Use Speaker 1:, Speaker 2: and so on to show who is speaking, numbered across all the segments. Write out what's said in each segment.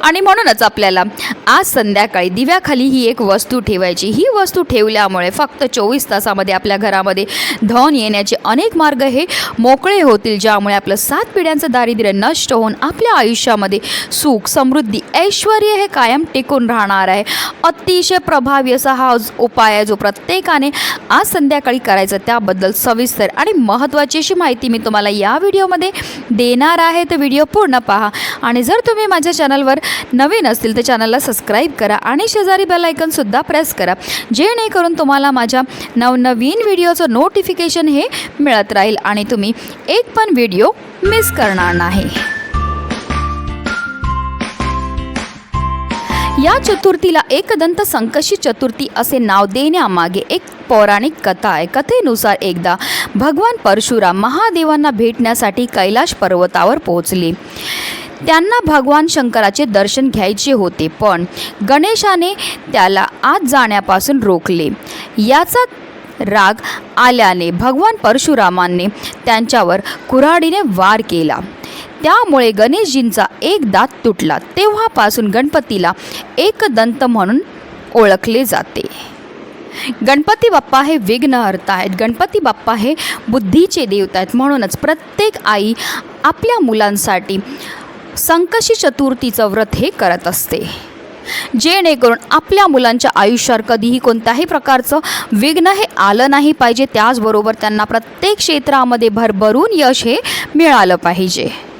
Speaker 1: आणि म्हणूनच आपल्याला आज संध्याकाळी दिव्याखाली ही एक वस्तू ठेवायची. ही वस्तू ठेवल्यामुळे फक्त चोवीस तासामध्ये आपल्या घरामध्ये धन येण्याचे अनेक मार्ग हे मोकळे होतील ज्यामुळे आपलं सात पिढ्यांचं दारिद्र्य नष्ट होऊन आपल्या आयुष्यामध्ये सुख समृद्धी ऐश्वर हे कायम टिकून राहणार आहे. अतिशय प्रभावी असा हा उपाय आहे जो प्रत्येकाने आज संध्याकाळी करायचा त्याबद्दल सविस्तर आणि महत्त्वाची अशी माहिती मी तुम्हाला या व्हिडिओमध्ये देणार आहे. तर व्हिडिओ पूर्ण पहा. आणि जर तुम्ही माझ्या चॅनलवर नवीन असतील तर चॅनलला सबस्क्राईब करा आणि शेजारी बेल आयकनसुद्धा प्रेस करा. जेणेकरून तुम्हाला माझ्या नवनवीन व्हिडिओचं नोटिफिकेशन हे मिळत राहील आणि तुम्ही एक पण व्हिडिओ मिस करणार नाही. या चतुर्थीला एकदंत संकशी चतुर्थी असे नाव देण्यामागे एक पौराणिक कथा आहे. कथेनुसार एकदा भगवान परशुराम महादेवांना भेटण्यासाठी कैलाश पर्वतावर पोहोचले. त्यांना भगवान शंकराचे दर्शन घ्यायचे होते पण गणेशाने त्याला आत जाण्यापासून रोखले. याचा राग आल्याने भगवान परशुरामांनी त्यांच्यावर कुऱ्हाडीने वार केला. त्यामुळे गणेशजींचा एक दात तुटला. तेव्हापासून गणपतीला एकदंत म्हणून ओळखले जाते. गणपती बाप्पा हे विघ्नहर्ता आहेत. गणपती बाप्पा हे बुद्धीचे देवता आहेत. म्हणूनच प्रत्येक आई आपल्या मुलांसाठी संकशी चतुर्थीचं व्रत हे करत असते. जेणेकरून आपल्या मुलांच्या आयुष्यावर कधीही कोणत्याही प्रकारचं विघ्न हे आलं नाही पाहिजे. त्याचबरोबर त्यांना प्रत्येक क्षेत्रामध्ये भरभरून यश हे मिळालं पाहिजे.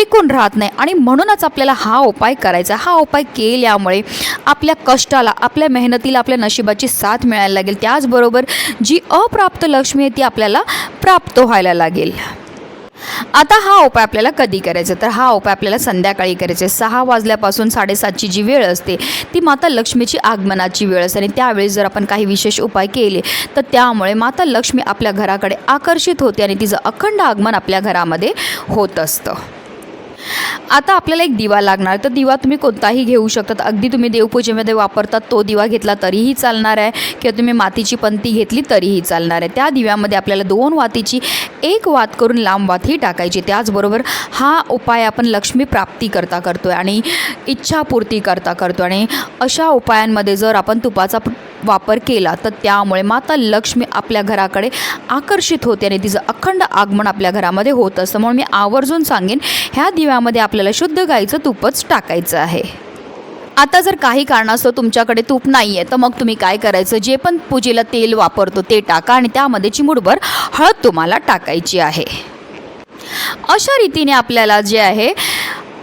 Speaker 1: टिकून राहत नाही. आणि म्हणूनच आपल्याला हा उपाय करायचा. हा उपाय केल्यामुळे आपल्या कष्टाला आपल्या मेहनतीला आपल्या नशिबाची साथ मिळायला लागेल. त्याचबरोबर जी अप्राप्त लक्ष्मी आहे ती आपल्याला प्राप्त व्हायला लागेल. आता हा उपाय आपल्याला कधी करायचा? तर हा उपाय आपल्याला संध्याकाळी करायचा आहे. सहा वाजल्यापासून साडेसातची जी वेळ असते ती माता लक्ष्मीची आगमनाची वेळ असते. आणि त्यावेळेस जर आपण काही विशेष उपाय केले तर त्यामुळे माता लक्ष्मी आपल्या घराकडे आकर्षित होते आणि तिचं अखंड आगमन आपल्या घरामध्ये होत असतं. आता आपल्याला एक दिवा लागणार. तर दिवा तुम्ही कोणताही घेऊ शकतात. अगदी तुम्ही देवपूजेमध्ये वापरतात तो दिवा घेतला तरीही चालणार आहे. किंवा तुम्ही मातीची पंती घेतली तरीही चालणार आहे. त्या दिव्यामध्ये आपल्याला दोन वातीची एक वात करून लांब वातही टाकायची. त्याचबरोबर हा उपाय आपण लक्ष्मी प्राप्ती करता करतो आहे आणि इच्छापूर्ती करता करतो आणि अशा उपायांमध्ये जर आपण तुपाचा वापर केला तर त्यामुळे माता लक्ष्मी आपल्या घराकडे आकर्षित होते आणि तिचं अखंड आगमन आपल्या घरामध्ये होत असतं. म्हणून मी आवर्जून सांगेन ह्या दिव्यामध्ये आपल्याला शुद्ध गाईचं तूपच टाकायचं आहे. आता जर काही कारणास्तव तुमच्याकडे तूप नाही आहे तर मग तुम्ही काय करायचं? जे पण पूजेला तेल वापरतो ते टाका आणि त्यामध्ये चिमुडभर हळद तुम्हाला टाकायची आहे. अशा रीतीने आपल्याला जे आहे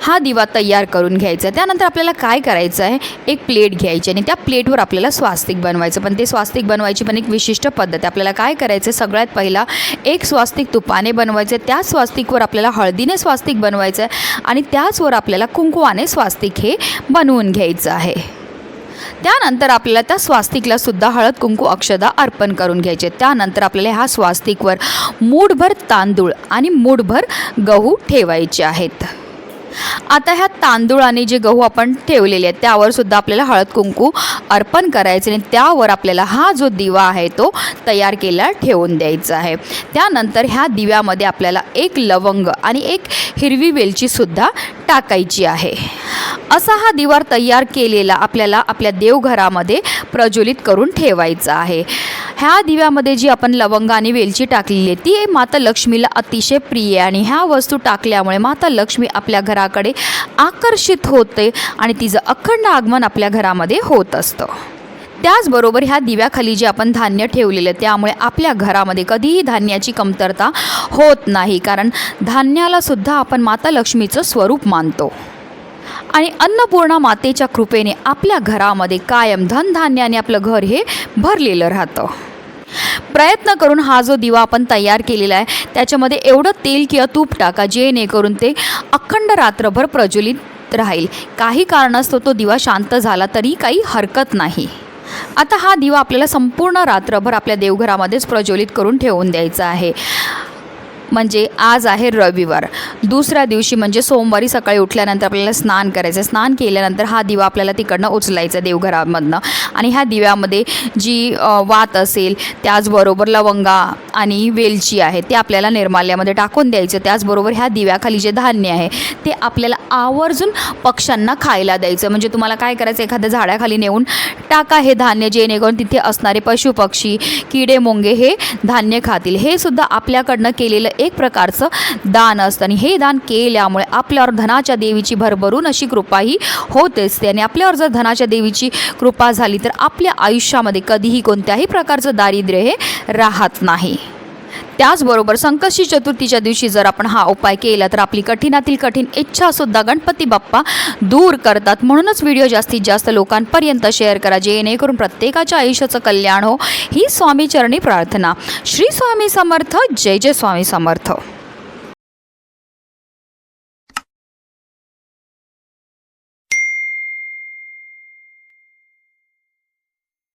Speaker 1: हा दिवा तयार करून घ्यायचा त्यानंतर आपल्याला काय करायचं आहे? एक प्लेट घ्यायची आणि त्या प्लेटवर आपल्याला स्वास्तिक बनवायचं. पण ते स्वास्तिक बनवायची पण एक विशिष्ट पद्धत आहे. आपल्याला काय करायचं आहे? सगळ्यात पहिला एक स्वास्तिक तुपाने बनवायचं आहे. त्या स्वास्तिकवर आपल्याला हळदीने स्वास्तिक बनवायचं आहे आणि त्याचवर आपल्याला कुंकुवाने स्वास्तिक हे बनवून घ्यायचं आहे. त्यानंतर आपल्याला त्या स्वास्तिकला सुद्धा हळद कुंकू अक्षदा अर्पण करून घ्यायचे त्यानंतर आपल्याला ह्या स्वास्तिकवर मूठभर तांदूळ आणि मूठभर गहू ठेवायचे आहेत. आता ह्या तांदूळ आणि जे गहू आपण ठेवलेले आहेत त्यावर सुद्धा आपल्याला हळद कुंकू अर्पण करायचे आणि त्यावर आपल्याला हा जो दिवा आहे तो तयार केला ठेवून द्यायचा आहे. त्यानंतर ह्या दिव्यामध्ये आपल्याला एक लवंग आणि एक हिरवी वेलचीसुद्धा टाकायची आहे. असा हा दिवार तयार केलेला आपल्याला आपल्या देवघरामध्ये प्रज्वलित करून ठेवायचा आहे. ह्या दिव्यामध्ये जी आपण लवंग आणि वेलची टाकलेली आहे ती माता लक्ष्मीला अतिशय प्रिय आहे आणि ह्या वस्तू टाकल्यामुळे माता लक्ष्मी आपल्या घराकडे आकर्षित होते आणि तिचं अखंड आगमन आपल्या घरामध्ये होत असतं. त्याचबरोबर ह्या दिव्याखाली जे आपण धान्य ठेवलेलं आहे त्यामुळे आपल्या घरामध्ये कधीही धान्याची कमतरता होत नाही कारण धान्यालासुद्धा आपण माता लक्ष्मीचं स्वरूप मानतो. आणि अन्नपूर्णा मातेच्या कृपेने आपल्या घरामध्ये कायम धनधान्याने आपलं घर हे भरलेलं राहतं. प्रयत्न करून हा जो दिवा आपण तयार केलेला आहे त्याच्यामध्ये एवढं तेल किंवा तूप टाका जेणेकरून ते अखंड रात्रभर प्रज्वलित राहील. काही कारणास्तव तो दिवा शांत झाला तरी काही हरकत नाही. आता हा दिवा आपल्याला संपूर्ण रात्रभर आपल्या देवघरामध्येच प्रज्वलित करून ठेवून द्यायचा आहे. म्हणजे आज आहे रविवार. दुसऱ्या दिवशी म्हणजे सोमवारी सकाळी उठल्यानंतर आपल्याला स्नान करायचं स्नान केल्यानंतर हा दिवा आपल्याला तिकडनं उचलायचा देवघरामधनं. आणि ह्या दिव्यामध्ये जी वात असेल त्याचबरोबर लवंगा आणि वेलची आहे ते आपल्याला निर्माल्यामध्ये टाकून द्यायचं. त्याचबरोबर ह्या दिव्याखाली जे धान्य आहे ते आपल्याला आवर्जून पक्ष्यांना खायला द्यायचं. म्हणजे तुम्हाला काय करायचं एखाद्या झाडाखाली नेऊन टाका हे धान्य जेणेकरून तिथे असणारे पशुपक्षी किडे मुंगे हे धान्य खातील. हे सुद्धा आपल्याकडनं केलेलं एक प्रकारचं दान असतं. आणि हे दान केल्यामुळे आपल्यावर धनाच्या देवीची भरभरून अशी कृपाही होत असते आणि आपल्यावर जर धनाच्या देवीची कृपा झाली तर आपल्या आयुष्यामध्ये कधीही कोणत्याही प्रकारचं दारिद्र्य हे राहत नाही. त्याचबरोबर संकष्टी चतुर्थीच्या दिवशी जर आपण हा उपाय केला तर आपली कठीणातील कठीण इच्छासुद्धा गणपती बाप्पा दूर करतात. म्हणूनच व्हिडिओ जास्तीत जास्त लोकांपर्यंत शेअर करा जेणेकरून प्रत्येकाच्या आयुष्याचं कल्याण हो. ही स्वामीचरणी प्रार्थना. श्री स्वामी समर्थ जय जय स्वामी समर्थ.